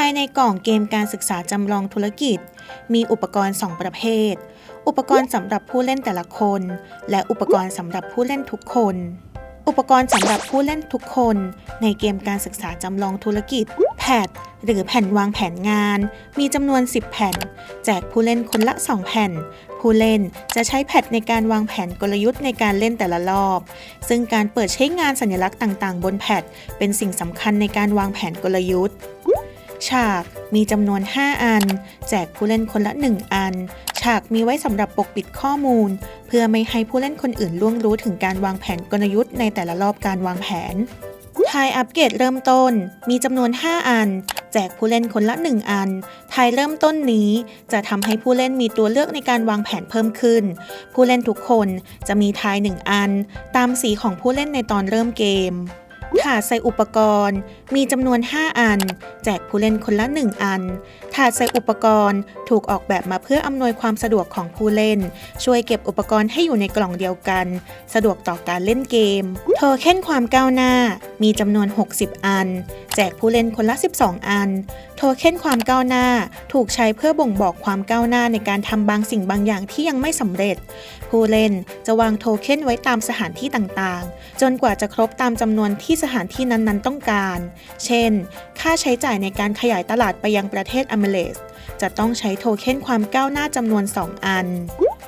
ภายในกล่องเกมการศึกษาจำลองธุรกิจ มีอุปกรณ์ 2 ประเภท อุปกรณ์สำหรับผู้เล่นแต่ละคน และอุปกรณ์สำหรับผู้เล่นทุกคน อุปกรณ์สำหรับผู้เล่นทุกคน ในเกมการศึกษาจำลองธุรกิจ แพดหรือแผ่นวางแผนงาน มีจำนวน 10 แผ่น แจกผู้เล่นคนละ 2 แผ่น ผู้เล่นจะใช้แพดในการวางแผนกลยุทธ์ในการเล่นแต่ละรอบ ซึ่งการเปิดใช้งานสัญลักษณ์ต่าง ๆ บนแพดเป็นสิ่งสำคัญในการวางแผนกลยุทธ์ ฉากมีจำนวน 5 อัน แจกผู้เล่นคนละ 1 อัน ฉากมีไว้สำหรับปกปิดข้อมูล เพื่อไม่ให้ผู้เล่นคนอื่นล่วงรู้ถึงการวางแผนกลยุทธ์ในแต่ละรอบการวางแผนทายอัปเกรดเริ่มต้น มีจำนวน 5 อัน แจกผู้เล่นคนละ 1 อันทายเริ่มต้นนี้ จะทำให้ผู้เล่นมีตัวเลือกในการวางแผนเพิ่มขึ้น ผู้เล่นทุกคนจะมีทาย 1 อัน ตามสีของผู้เล่นในตอนเริ่มเกม ถาดใส่อุปกรณ์ มีจำนวน 5 อัน แจกผู้เล่นคนละ 1 อัน ถาดใส่อุปกรณ์ถูกออกแบบมาเพื่ออำนวยความสะดวกของผู้เล่น ช่วยเก็บอุปกรณ์ให้อยู่ในกล่องเดียวกัน สะดวกต่อการเล่นเกมโทเค็นความก้าวหน้า มีจำนวน 60 อัน แจกผู้เล่นคนละ 12 อัน โทเค็นความก้าวหน้า ถูกใช้เพื่อบ่งบอกความก้าวหน้าในการทำบางสิ่งบางอย่างที่ยังไม่สำเร็จ ผู้เล่นจะวางโทเค็นไว้ตามสถานที่ต่างๆ จนกว่าจะครบตามจำนวนที่สถานที่นั้นๆต้องการ เช่น ค่าใช้จ่ายในการขยายตลาดไปยังประเทศอเมเลสจะต้องใช้โทเค็นความก้าวหน้าจำนวน 2 อัน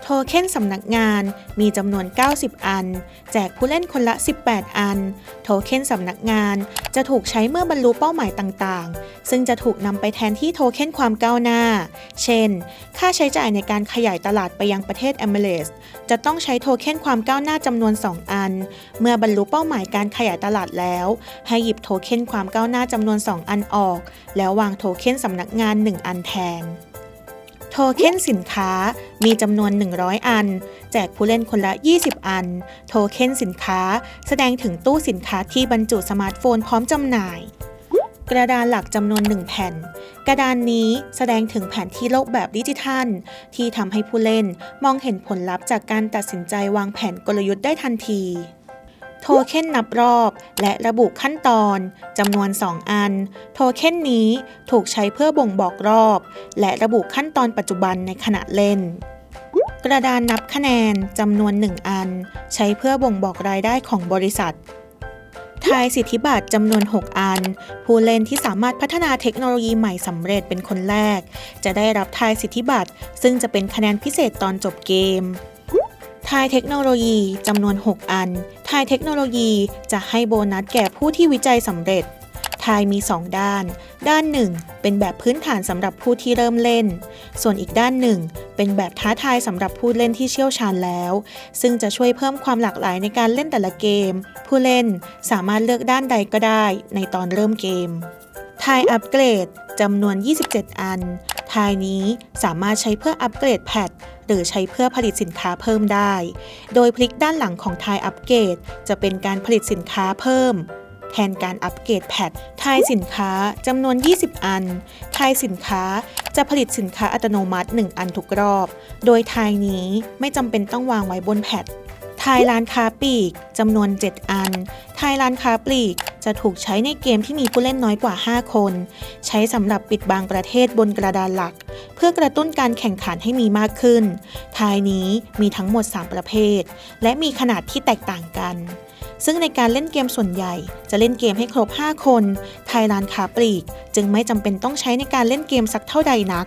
ทเค็นสำนักงานมีจำนวน 90 อัน แจกผู้เล่นคนละ 18 อัน โทเค็นสำนักงานจะถูกใช้เมื่อบรรลุเป้าหมายต่างๆ ซึ่งจะถูกนำไปแทนที่โทเค็นความก้าวหน้า เช่น ค่าใช้จ่ายในการขยายตลาดไปยังประเทศอเมเลสจะต้องใช้โทเค็นความก้าวหน้าจำนวน 2 อัน เมื่อบรรลุเป้าหมายการขยายตลาดแล้ว ให้หยิบโทเค็นความก้าวหน้าจำนวน 2 อันออก แล้ววางโทเค็นสำนักงาน 1 อันแทน เค็นสินค้ามีจำนวน 100 อัน แจกผู้เล่นคนละ 20 อัน โทเค็นสินค้า แสดงถึงตู้สินค้าที่บรรจุสมาร์ทโฟนพร้อมจำหน่าย กระดานหลักจำนวน 1 แผ่น กระดานนี้แสดงถึงแผนที่โลกแบบดิจิทัล ที่ทำให้ผู้เล่นมองเห็นผลลัพธ์จากการตัดสินใจวางแผนกลยุทธ์ได้ทันที โทเค็นนับรอบ และระบุขั้นตอนจำนวน 2 อัน โทเค็นนี้ถูกใช้เพื่อบ่งบอกรอบ และระบุขั้นตอนปัจจุบันในขณะเล่น กระดานนับคะแนนจำนวน 1 อัน ใช้เพื่อบ่งบอกรายได้ของบริษัททายสิทธิบัตรจำนวน 6 อัน ผู้เล่นที่สามารถพัฒนาเทคโนโลยีใหม่สำเร็จเป็นคนแรก จะได้รับทายสิทธิบัตรซึ่งจะเป็นคะแนนพิเศษตอนจบเกม ทายเทคโนโลยีจำนวน 6 อัน ทายเทคโนโลยีจะให้โบนัสแก่ผู้ที่วิจัยสำเร็จ ทายมี 2 ด้าน ด้านหนึ่งเป็นแบบพื้นฐานสำหรับผู้ที่เริ่มเล่น ส่วนอีกด้านหนึ่งเป็นแบบท้าทายสำหรับผู้เล่นที่เชี่ยวชาญแล้ว ซึ่งจะช่วยเพิ่มความหลากหลายในการเล่นแต่ละเกม ผู้เล่นสามารถเลือกด้านใดก็ได้ในตอนเริ่มเกม ทายอัปเกรดจำนวน 27 อัน ทายนี้สามารถใช้เพื่ออัปเกรดแพท หรือใช้เพื่อผลิตสินค้าเพิ่มได้ โดยพลิกด้านหลังของทายอัปเกรดจะเป็นการผลิตสินค้าเพิ่ม แทนการอัปเกรดแพททายสินค้าจำนวน 20 อัน ทายสินค้าจะผลิตสินค้าอัตโนมัติ 1 อันทุกรอบ โดยทายนี้ไม่จำเป็นต้องวางไว้บนแพททายร้านค้าปลีกจำนวน 7 อัน ทายร้านค้าปลีก จะถูกใช้ในเกมที่มีผู้เล่นน้อยกว่า 5 คน ใช้สำหรับปิดบังประเทศบนกระดานหลัก เพื่อกระตุ้นการแข่งขันให้มีมากขึ้นทายนี้มีทั้งหมด 3 ประเภท และมีขนาดที่แตกต่างกัน ซึ่งในการเล่นเกมส่วนใหญ่ จะเล่นเกมให้ครบ 5 คนทายร้านค้าปลีก จึงไม่จำเป็นต้องใช้ในการเล่นเกมสักเท่าใดนัก